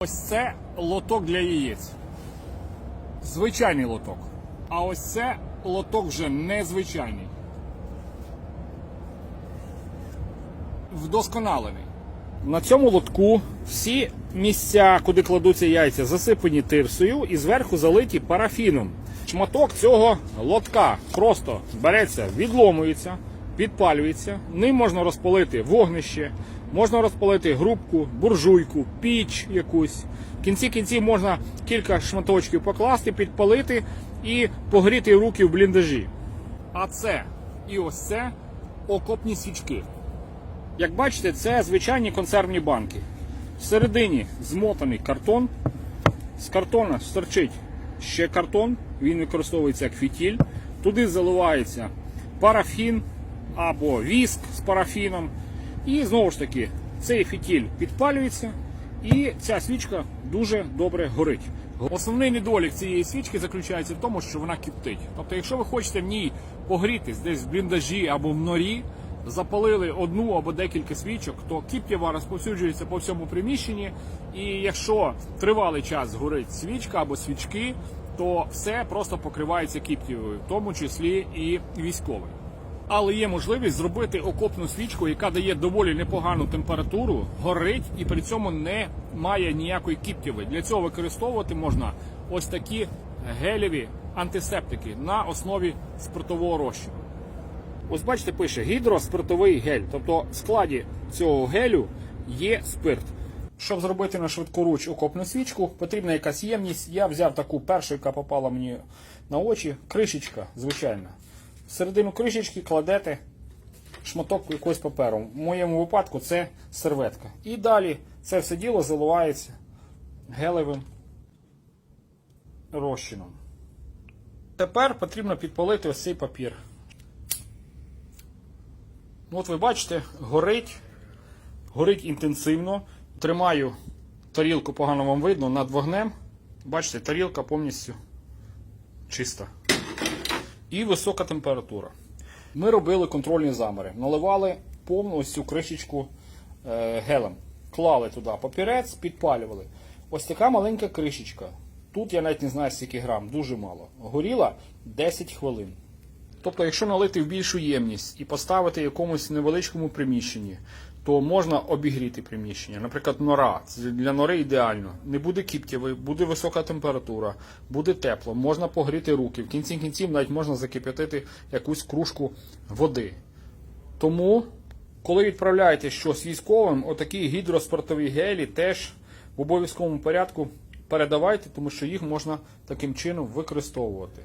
Ось це лоток для яєць. Звичайний лоток. А ось це лоток вже незвичайний. Вдосконалений. На цьому лотку всі місця, куди кладуться яйця, засипані тирсою і зверху залиті парафіном. Шматок цього лотка просто береться, відломується, підпалюється. Ним можна розпалити вогнище, можна розпалити грубку, буржуйку, піч якусь. В кінці кінців можна кілька шматочків покласти, підпалити і погріти руки в бліндажі. А це і ось це окопні свічки. Як бачите, це звичайні консервні банки. Всередині змотаний картон. З картона стерчить ще картон, він використовується як фітіль. Туди заливається парафін або віск з парафіном. І знову ж таки, цей фітіль підпалюється, і ця свічка дуже добре горить. Основний недолік цієї свічки заключається в тому, що вона киптить. Тобто, якщо ви хочете в ній погрітись десь в бліндажі або в норі, запалили одну або декілька свічок, то кіптєва розповсюджується по всьому приміщенні. І якщо тривалий час горить свічка або свічки, то все просто покривається кіптєвою, в тому числі і військовий. Але є можливість зробити окопну свічку, яка дає доволі непогану температуру, горить і при цьому не має ніякої кіптєви. Для цього використовувати можна ось такі гелєві антисептики на основі спиртового розчину. Ось бачите, пише гідроспиртовий гель. Тобто в складі цього гелю є спирт. Щоб зробити на швидкоруч окопну свічку, потрібна якась ємність. Я взяв таку першу, яка попала мені на очі. Кришечка, звичайна. Всередину кришечки кладете шматок якогось паперу. В моєму випадку це серветка. І далі це все діло заливається гелевим розчином. Тепер потрібно підпалити ось цей папір. От ви бачите, горить, горить інтенсивно. Тримаю тарілку, погано вам видно, над вогнем. Бачите, тарілка повністю чиста. І висока температура. Ми робили контрольні заміри. Наливали повну ось цю кришечку е, гелем. Клали туди папірець, підпалювали. Ось така маленька кришечка. Тут я навіть не знаю, скільки грам, дуже мало. Горіла 10 хвилин. Тобто, якщо налити в більшу ємність і поставити в якомусь невеличкому приміщенні, то можна обігріти приміщення. Наприклад, нора. Для нори ідеально. Не буде кіптєвий, буде висока температура, буде тепло, можна погріти руки. В кінці кінців навіть можна закип'ятити якусь кружку води. Тому, коли відправляєте щось військовим, отакі гідроспортові гелі теж в обов'язковому порядку передавайте, тому що їх можна таким чином використовувати.